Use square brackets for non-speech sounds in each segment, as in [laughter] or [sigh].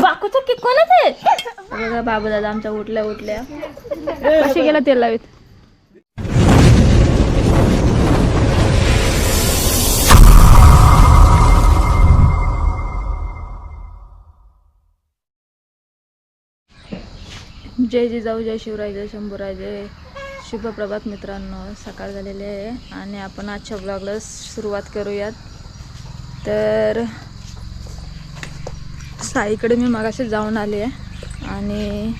बाकूचा की कोणाच आहे बघा बाबू दादा आमच्या उठल्या उठल्या. कशी गेला तेल लावीत? जय जिजाऊ जय शिवराय जय शंभूराय जय शुभप्रभात मित्रांनो. सकाळ झालेली आहे आणि आपण आजच्या ब्लॉगला सुरुवात करूयात. तर साईकडे मी मगाशी जाऊन आले आहे. आणि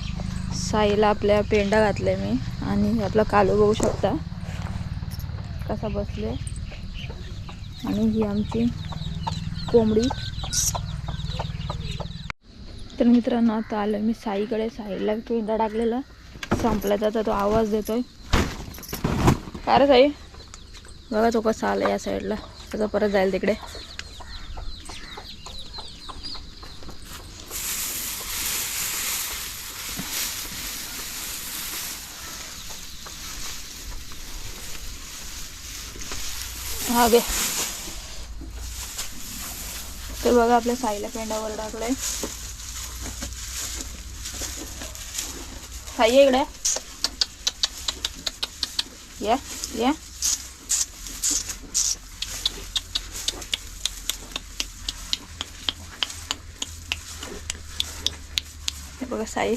साईला आपल्या पेंडा घातल्या मी. आणि आपला कालू बघू शकता कसा बसले आणि ही आमची कोंबडी. तर मित्रांनो आता आलो मी साईकडे. साईला पेंडा टाकलेला. संपला तर तो आवाज देतोय. काय रे साई? बघा तो कसा आला या साईडला. त्याचा परत जाईल तिकडे. हा तर बघा आपल्या साईला पेंडावर टाकलंय साई ये इकडे। ये ये। हे बघा साई।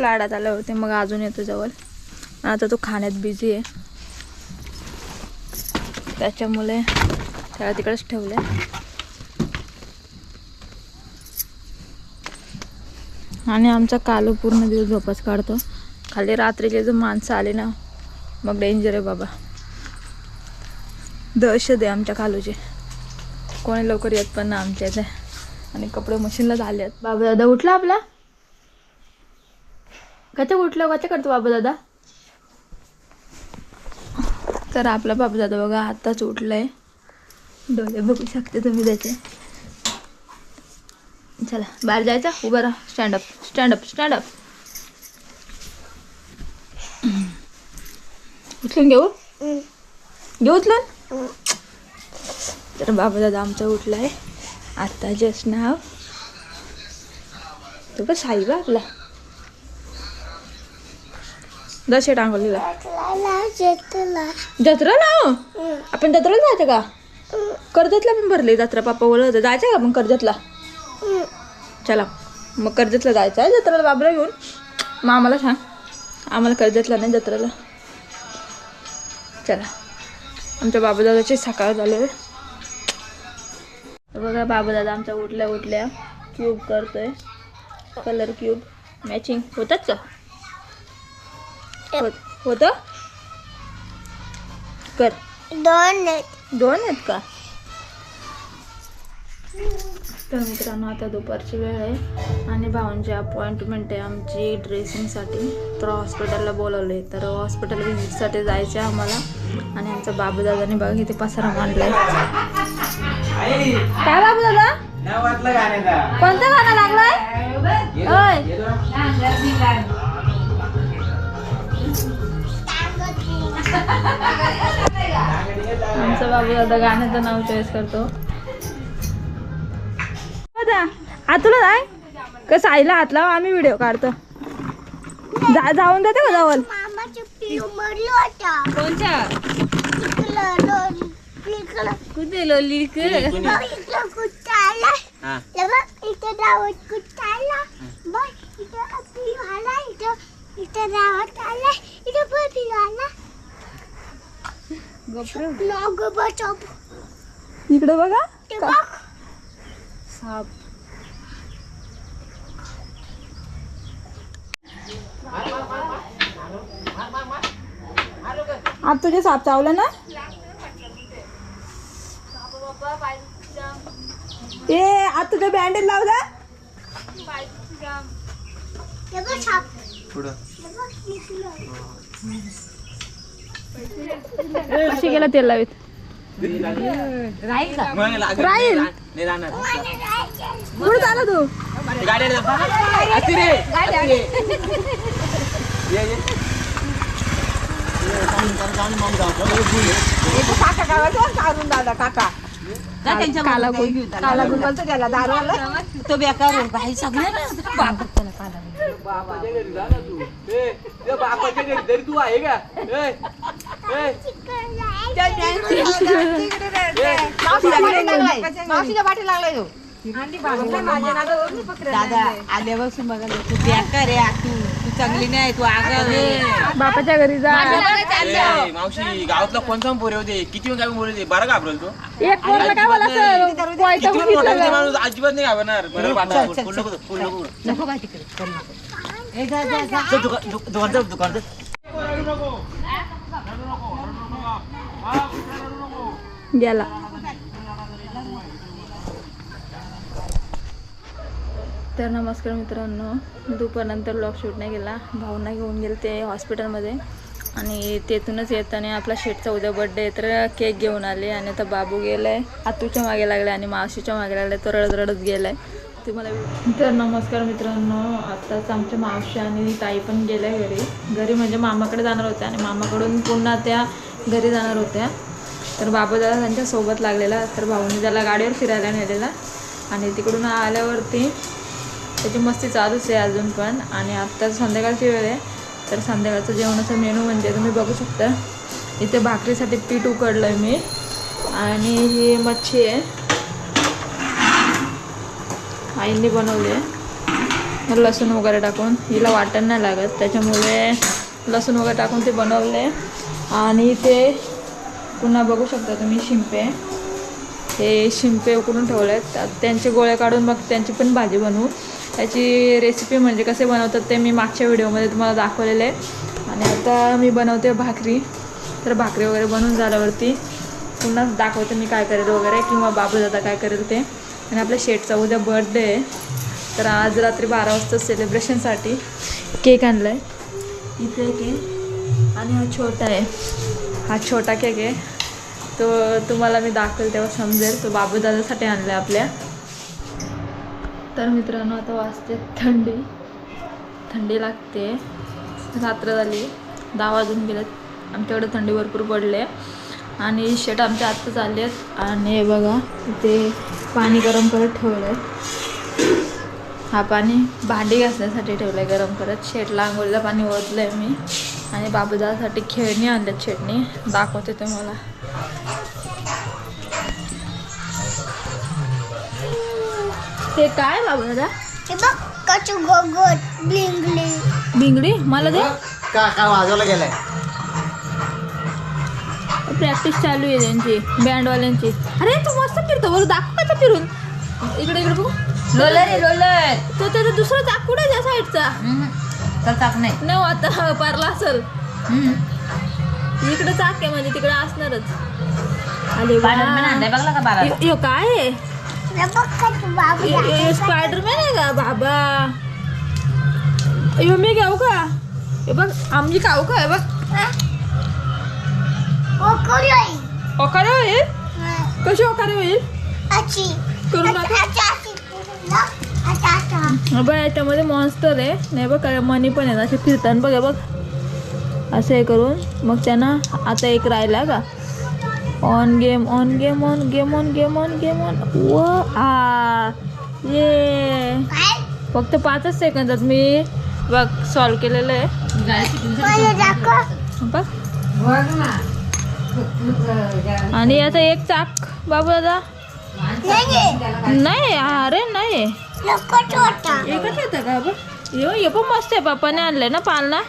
लाडात आले होते मग अजून येतो जवळ. आता तो खाण्यात बिझी आहे. त्याच्यामुळे त्याला तिकडेच ठेवले आणि आमचा कालू पूर्ण दिवस झोपच काढतो. खाली रात्रीचे जर माणसं आले ना मग डेंजर आहे बाबा. दहशत आहे आमच्या कालूचे. कोणी लवकर येत पण ना आमच्या इथे. आणि कपडे मशीनला झाले आहेत बाबा दादा उठला आपला? कच्या उठलं कच्या करतो बाबा दादा तर आपला बाबा दादा बघा आत्ताच उठलाय. डोळे बघू शकते तुम्ही त्याचे. चला बाहेर जायचं? उभं राहा. स्टँडअप स्टँडअप स्टँडअप उचलून घेऊ? घेऊ उचलून? तर बाबा दादा आमचा उठलाय. आत्ता जस्ट नाव तो पण साईबा आपला. दशे टांगवलेला जत्रा ना? आपण जत्रेला जायचं का? कर्जतला पण भरली जत्रा पप्पा बोलत होते जायचं का आपण कर्जतला? चला. मग कर्जतला जायचं आहे. जत्रेला बाबरा घेऊन. मग आम्हाला सांग. आम्हाला कर्जतला नाही जत्रेला. चला. आमच्या बाबादादाची सकाळ झाले बघा बाबादादा आमच्या उठल्या उठल्या क्यूब करतोय. कलर क्यूब मॅचिंग होतात का? होत होतं? कर. दोन दोन आहेत का? तर मित्रांनो आता दुपारची वेळ आहे आणि भाऊंची अपॉइंटमेंट आहे आमची ड्रेसिंगसाठी तर हॉस्पिटलला बोलवले तर हॉस्पिटल व्हिजिटसाठी जायचं आहे आम्हाला. आणि आमचा बाबू दादाने बघा किती पसारा मांडलाय. काय बाबू दादा कोणतं गाणं लागलाय? आमचा बाबू दादा गाण्याचं नाव चॉईस करतो. दादा आतुला जाय. कसं आईला हात लावा आम्ही व्हिडिओ काढतो. जा जाऊन देते का जवळ? मामाचं पिऊ मरलं होता कोणच्या? इकडं दोन इकडं कुठे लोली? बघ इकडं कुत्ता आला ते बघ इथं धावत कुत्ता आला बघ इथं पिऊ आला इथं इथं धावत आला इथं पण पिऊ आला नाग बचाव इकडे बघा. साप. आता तुझे साप चावलं ना? ए आता तुझं बँडेज लावला? ते बघ साप ते बघ निघलं. कशी गेला तेल लावीत? राहील. कुठं चालला तू. गाड्या असते रे ये, ये. ये, काका दादा काका. तो बेकार. बाई. बापाच्या घरी जा ना तू. ए तुझ्या बापाच्या घरी तरी तू आहे का? मावशीच्या पाठी लागलाय तो माझ्या नादावरून पकडलं. दादा आल्यापासून बघायला तू बेकार आहे आ, तू तू चांगली नाही तू आगाव आहे बापाच्या घरी जा ए, मावशी गावातला कोणता पोरे होते किती गावी बोलले ते बरं घाबरल तो एक काय बोला किती मोठा माणूस अजिबात नाही घाबरणार बरं वाटा चल, चल, फुल नको फुल नको नको बाई तिकडे चल नको. ए, जा, जा, जा. चल दुकान दु- दुकान गेला. तर नमस्कार मित्रांनो दुपारनंतर ब्लॉग शूट नाही गेला भाऊना घेऊन गेले ते हॉस्पिटलमध्ये आणि तेथूनच येताना आपला शेटचा उद्या बड्डे तर केक घेऊन आले. आणि आता बाबू गेलाय आतूच्या मागे लागले आणि मावशीच्या मागे लागले तो रडत रडत गेलाय तुम्हाला तर नमस्कार मित्रांनो आत्ताच आमच्या मावशी आणि ताई पण गेल्या घरी. घरी म्हणजे मामाकडे जाणार होत्या आणि मामाकडून पुन्हा त्या घरी जाणार होत्या. तर बाबा दादा त्यांच्यासोबत लागलेला तर भाऊने त्याला गाडीवर फिरायला नेलेला. आणि तिकडून आल्यावरती त्याची मस्ती चालूच आहे अजून पण. आणि आत्ता संध्याकाळची वेळ आहे. तर संध्याकाळचं जेवणाचा मेनू म्हणजे तुम्ही बघू शकता. इथे भाकरीसाठी पीठ उकडलं आहे मी. आणि ही मच्छी आहे. आईने बनवली आहे. लसूण वगैरे टाकून. हिला वाटण नाही लागत. त्याच्यामुळे लसूण वगैरे टाकून ते बनवले आणि ते पुन्हा बघू शकता तुम्ही शिंपे. हे शिंपे उकडून ठेवले आहेत त्यांचे गोळे काढून मग त्यांची पण भाजी बनवू. त्याची रेसिपी म्हणजे कसे बनवतात ते मी मागच्या व्हिडिओमध्ये तुम्हाला दाखवलेले. आहे आणि आता मी बनवते भाकरी. तर भाकरी वगैरे बनवून झाल्यावरती पुन्हा दाखवते मी काय करेल वगैरे किंवा बाबू दादा काय करेल ते. आणि आपल्या शेटचा उद्या बर्थडे आहे. तर आज रात्री बारा वाजता सेलिब्रेशनसाठी केक आणला आहे इथे केक आणि हा छोटा आहे. हा छोटा केक आहे. तो तुम्हाला मी दाखवेल तेव्हा समजेल. तो बाबू दादासाठी आणला आहे आपल्या. तर मित्रांनो आता वाजते थंडी. थंडी लागते. रात्र झाली. दहा वाजून गेलेत. आमच्याकडे थंडी भरपूर पडले आणि शेट आमच्या आत्ता चालले आहेत. आणि बघा ते पाणी गरम करत ठेवलं आहे हा पाणी भांडी घासण्यासाठी ठेवलं आहे गरम करत. शेटला आंघोळीला पाणी ओतलं आहे मी. आणि बाबूदासाठी खेळणी आणल्यात शेटनी दाखवते तुम्हाला. हे काय बाबू दादा हे बघ कचू गोगोट ब्लिंग ब्लिंग भिंगडी मला दे. का काय वाजवला गेलाय? प्रॅक्टिस चालू आहे त्यांची बँडवाल्यांची अरे तू मस्त फिरतो. बरं दाखव का फिरून. इकडे इकडे बघू. रोलर आहे रोलर तो त्याचा दुसरा आहे त्या साईडचा चल चाक नाही. नाही हो, आता पारला असेल. हम्म. इकडे चाक आहे म्हणजे तिकडे असणारच. अरे वा. Spiderman आणलाय बघला का बाबा यो- यो काय आहे? कचू बाबू स्पायडरमॅन आहे का बाबा? यो मी घेऊ का? हे बघ आमची खाऊ का? हे बघ. ओकारे होईल. कशी ओकारे होईल? अची करू नका बघ याच्यामध्ये मॉन्स्टर आहे. नाही बघ काय मनी पण आहे असे फिरताना बघ बघ. असं हे करून मग त्यांना आता एक राहिला का? On game on game on game on game on game on व! आ ये! फक्त पाचच सेकंदात मी बघ सॉल्व केलेलं आहे. बघ. आणि याचा एक चाक बाबू दादा नाही अरे नाही. एकच येतं का बघ यो हे पण मस्त आहे पप्पाने आणलंय ना पालना?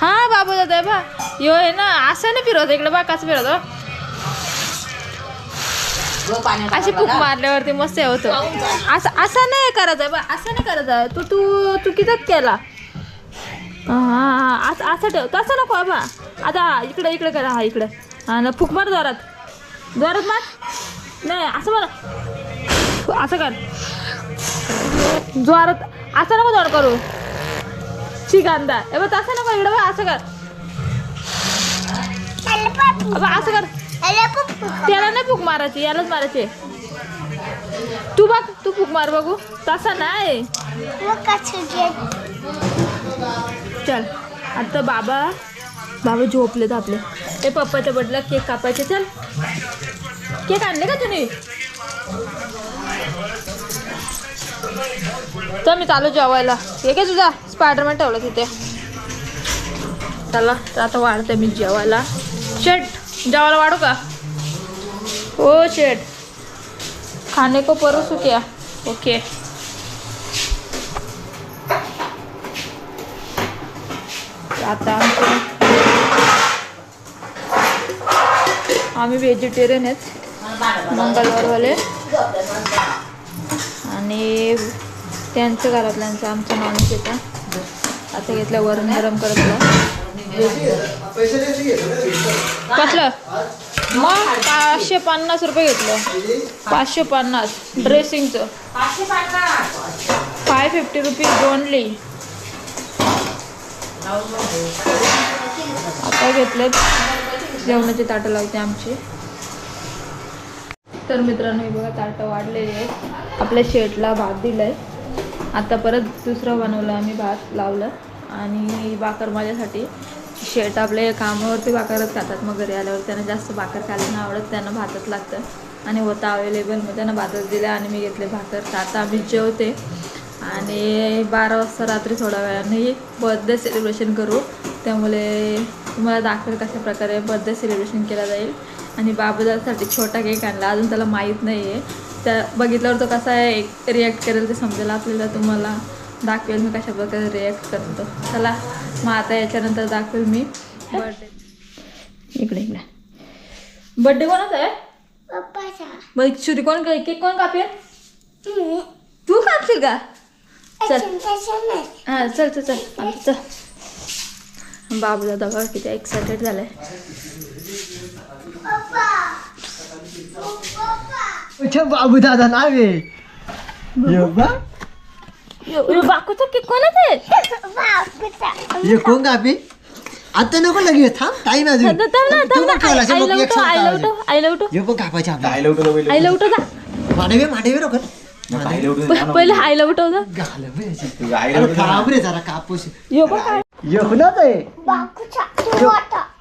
हा बाबू दादा बा. यो आहे ना असं नाही फिरवत इकडे बा कसं फिरवतो अशी फूक मारल्यावरती मस्त हे होतं. असं असं नाही करायचं बा असं नाही करायचं तू तू चुकीचाच केला? हा हा असं असं ठेव. तसं नको बाबा आता हा, इकडे इकडे करा हा इकडे. हा ना फूक मार जोरात. जोरात मार. नाही असं मार. असं कर. जोरात असं नको जोर करू. ठीक शिकांदा ए बघ तसं नको इकडं बघ असं कर. त्याला असं कर. त्याला नाही फूक मारायची यालाच मारायचे. तू बघ तू फूक मार बघू. तसा नाही. चल आता बाबा बाबा झोपलेत आपले. ते पप्पाच्या बदला केक कापायचे चल. केक आणले का तुम्ही? तर मी चालू जेवायला. हे काय तुझा? स्पायडरमॅन ठेवलं तिथे. चला तर आता वाढते मी जेवायला. शेट जेवायला वाढू का? हो शेट खाने को परू क्या ओके आता आम्ही व्हेजिटेरियन आहेत. मंगळवारवाले. आणि त्यांचं घरातल्यांचं आमचं नॉनव्हेज येतं आता घेतलं वरून गरम करत कसलं? मग पाचशे पन्नास रुपये घेतलं. पाचशे पन्नास. ड्रेसिंगचं फाय फिफ्टी रुपीज ओनली आता घेतलं जेवणाची ताटं लावते आमची. तर मित्रांनो हे बघा ताटं वाढलेली आहेत. आपल्या शेटला भात दिलाय. आता परत दुसरं बनवलं आम्ही भात लावलं. आणि भाकर माझ्यासाठी. शेट आपले कामावरती भाकरच खातात मग घरी आल्यावर. त्यांना जास्त भाकर खायला नाही आवडत त्यांना भातच लागतं. आणि होतं अवेलेबल मग त्यांना भातच दिलं आणि मी घेतले भाकर. तर आता आम्ही जेवते. आणि बारा वाजता रात्री थोड्या वेळाने बर्थडे सेलिब्रेशन करू. त्यामुळे तुम्हाला दाखवेल कशा प्रकारे बर्थडे सेलिब्रेशन केला जाईल. आणि बाबूदासाठी छोटा केक आणला. अजून त्याला माहीत नाही आहे त्या बघितल्यावर तो कसा आहे रिॲक्ट करेल ते समजेल आपल्याला. तुम्हाला दाखवेल मी कशा प्रकारे रिॲक्ट करतो. चला मग आता याच्यानंतर दाखवेल मी. बर्थडे इकडे इकडे. बर्थडे कोणाचा आहे? पप्पाचा. मग शुरी कोण केक कोण कापेल? तू कापशील का? चल. हां चल चल चल. आता चल बाबू दादा किती एक्सायटेड झालाय. बाबू दादा नावे ये बा यो यो बाकूचा केक कोणाचा आहे कोण कापी आता नको लगेच थांब टाईम अजून मांडवे मांडवे प- पहिले आई लवटो जा घाल बे अशी. अरे थांब रे जरा कापूस यो बघ काय ये कुणाच आहे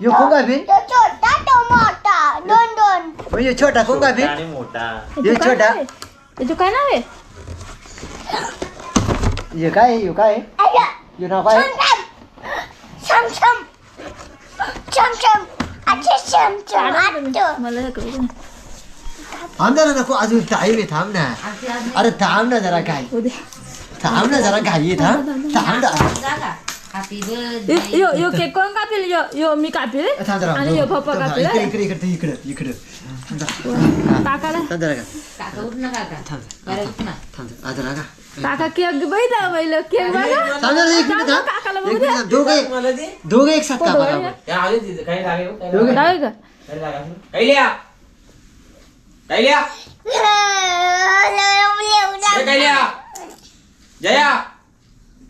ये कोण कापी तो छोटा टोमाटा दोन दोन. ये छोटा कोण कापी ये याचं काय छोटा. नाव आहे? याचं काय नाव आहे? ये काय? ये काय? आया ये नाव काय अच्छा आटो मला हे करू दे ना. नको. अजून टाईम आहे. थांब ना. अरे थांब ना जरा काय हो दे. थांब ना जरा घाई आहे, थांब. थांब ना. यो यो केक कोण कापेल यो यो मी कापेल आणि यो पप्पा. कापेल इकडे इकडे इकडे इकडे. काकाला काका उठ ना काका बघितला पहिलं केक बघा काकाला. दोघं दोघं एक साथ कापा कैल्या कैल्या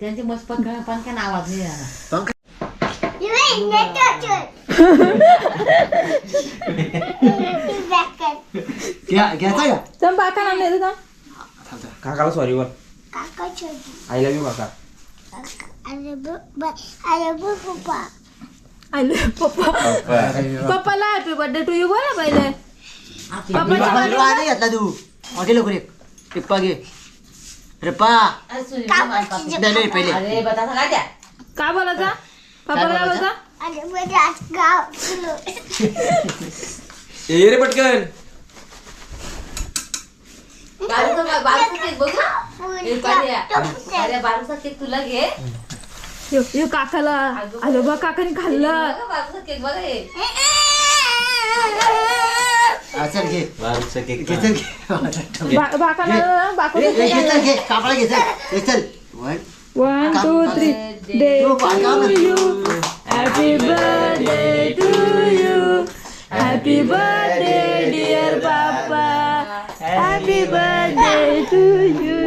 ए, कैल्या जया त्यांचे मस्त पंखा पंख्यान आवाज नाही आला घ्या घ्यायचा का तर बाका नाव नाही थांब थांब जरा. काकाला सॉरी बोल काका छोटी आय लव्ह यू काका अरे ब अरे ब पप्पा आलो पप्पा पप्पाला हॅपी बर्थडे टू यू बोला पहिले पप्पाच्या बाबा, birthday तुला नाही घेतला तू मागे लवकर एक टिप्पा घे अरे पा अरे सुनील, नाही नाही, पहिले अरे बतासा काय द्या काय बोलायचा पप्पाला काय बोलायचा अरे ब गाव किलो ये रे पटकन बारूचा बारूचा केक बघू हे. अरे बारूचा केक तुला घे यो यो काकाला आलो बा काकाने खाल्लं बघा, बारूचा केक बघा हे हा, चल घे बारूचा केक घे चल घे बा- बाकाला ए, बाकू ए, घे चल घे कापडा घे चल घे चल वन वन टू थ्री डे हो, बाका टू ना. You happy birthday to you happy birthday dear Bappa happy birthday to you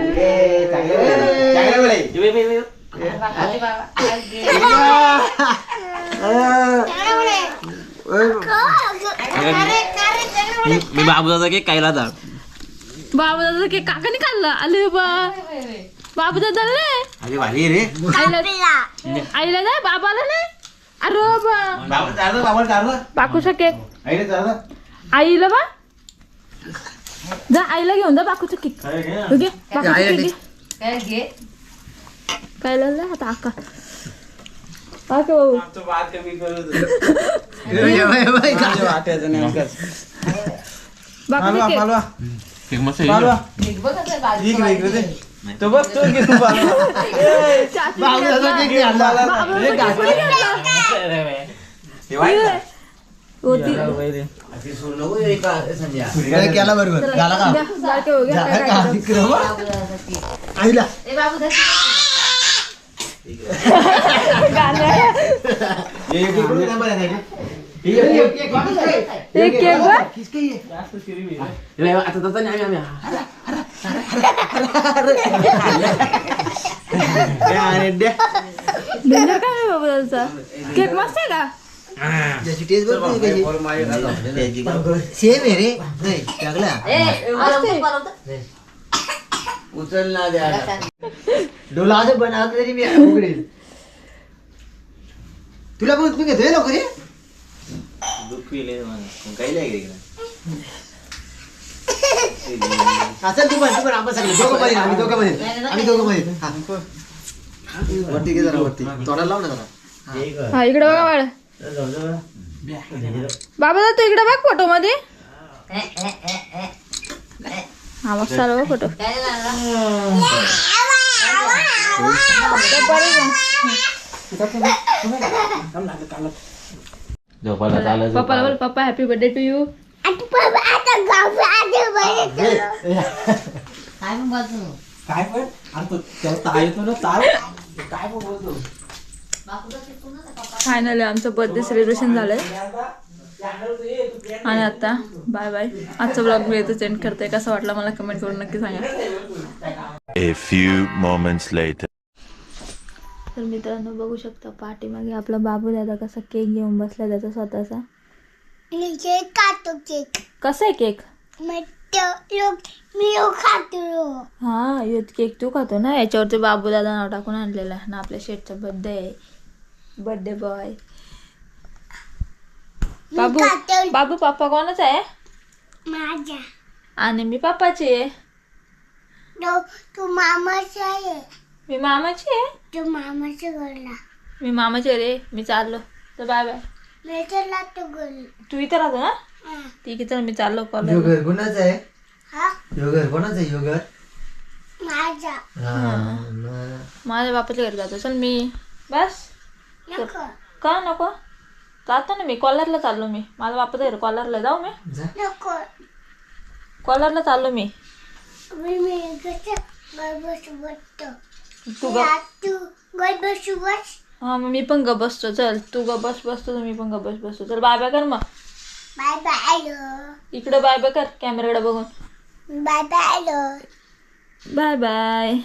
घे. मी बाबूचा केक कायला जा बाबू दादा की काकाने खाल्लं? आले बा. बाबू दादा अरे भारी रे. आईला नाही बाबाला नाही? अरे बा. बाबा चाललं बाकूचा केक. आईला बा. जा आईला घेऊन जा बाकूचा केक. हो घे बाकूचा केक. काय लावलं आता आका. आका भाऊ. [laughs] [laughs] आमचं भात कमी करू वाट्याचं नेमकंच बाकूचा केक एक बघ आता बाजू तो बघ तो घे तू पालवा. ए, बाबूचा केक नाही आणला. बाबाचा केक कोणी घेतला? होती काय केला बरोबर झाला का घ्या, जा के हो, घ्या, झाला काय डेंजर काय बाबू केक मस्त आहे का त्याची टेस्ट बघ सेम आहे रे नाही टाकला. उचल ना द्या डोला असं तरी मी उघडेल तुला पण तू घेतोय लवकर हे? असं तू पण तू पण आपण सगळे दोघं मध्ये आम्ही दोघं मध्ये आम्ही दोघं मध्ये हा. वरती घे जरा वरती तोडायला लाव ना जरा हा इकडे बघा बाळ बाबा दादा तू इकडे बघ फोटो मध्ये. हा बघ फोटो काय लागला? पप्पाला बोल पप्पा हॅपी बर्थडे टू यू काय मग बाजू काय पण? अरे तो त्याला ताळ येतो ना काय पण बोलतो. पप्पा. फायनली आमचं बर्थडे सेलिब्रेशन झालंय. आणि आता बाय बाय आजचा ब्लॉग मी इथं सेंड करते. कसा वाटला मला कमेंट करून नक्की सांगा. A few moments later. तर मित्रांनो बघू शकता पाठीमागे आपला बाबू दादा कसा केक घेऊन बसला त्याचा स्वतःचा. काटो केक कसा आहे केक? मी खातो. हा युथ केक तू खातो ना? याच्यावरती बाबू दादा नाव टाकून आणलेलं आहे ना आपल्या शेटचा बर्थडे आहे. Birthday boy Babu. बाबू पप्पा कोणाचा आहे? माझ्या. आणि मी पप्पाची आहे. तू मामाचा आहे. मी मामाची आहे. तू मामाच्या घरला. मी मामाची आहे रे. मी चाललो. तर बाय बाय. मी तर तो घरी. तू इथं राहतो ना? हा. ठीक आहे चल मी चाललो कॉलेज घर कोणाचं आहे? हा? घर कोणाचं आहे? ह्यो घर माझा हा. मग. माझ्या बापाच्या घरी जातो. चल मी. बस. नको. का नको? जातो ना मी. कॉलरला चाललो मी. माझ्या बापाचं घर कॉलरला जाऊ मी. जा. नको. कॉलरला चाललो मी. मी मी बसतो तू ग तू बसू बस. हा मग मी पण ग बसतो. चल तू ग बस बसतो तर मी पण ग बस बसतो. चल बाय बाय कर मग. बाय बाय इकडे बाय बाय कर कॅमेराकडे बघून. Bye bye bye bye